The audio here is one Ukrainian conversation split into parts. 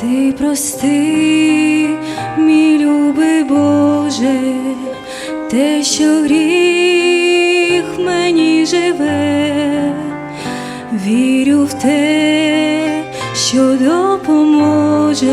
Ти прости, мій любий Боже, те, що гріх мені живе, вірю в те, що допоможеш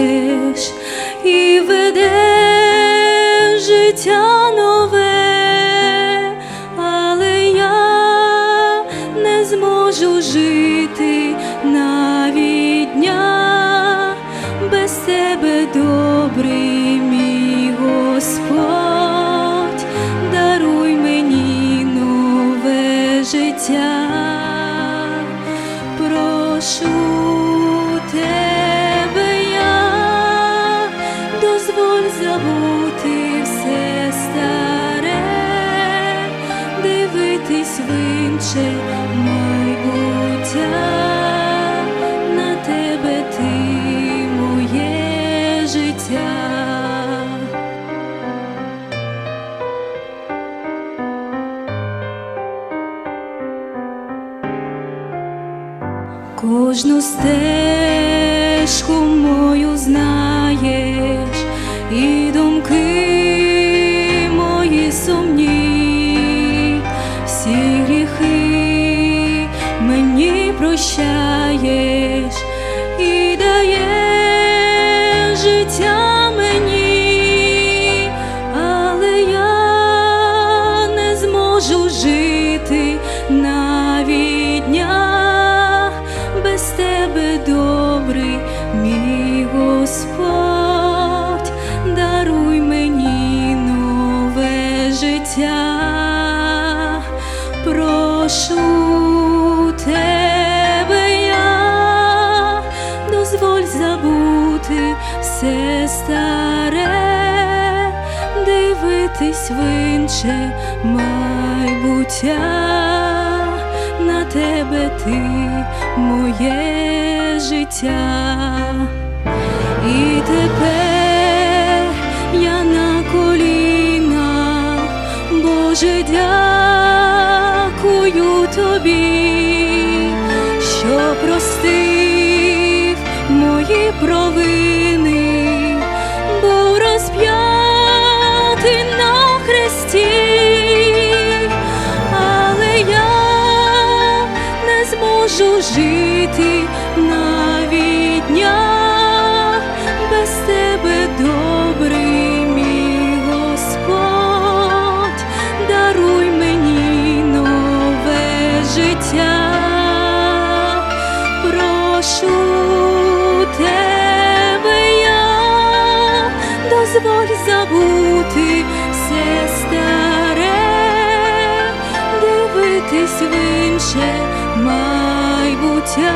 інше майбуття, на тебе ти моє життя. Кожну стежку мою знаєш, і думки прощаєш і даєш життя мені, але я не зможу жити навіть дня без тебе добрий, мій Господь, даруй мені нове життя, все старе, дивитись в інше майбуття. На тебе ти моє життя, і тепер я на коліна, Боже, дякую тобі, що простив мої провини, не зможу жити навіть дня без тебе добрий мій Господь, даруй мені нове життя, прошу тебе я, дозволь забути все старе, дивитись в інше майбуття,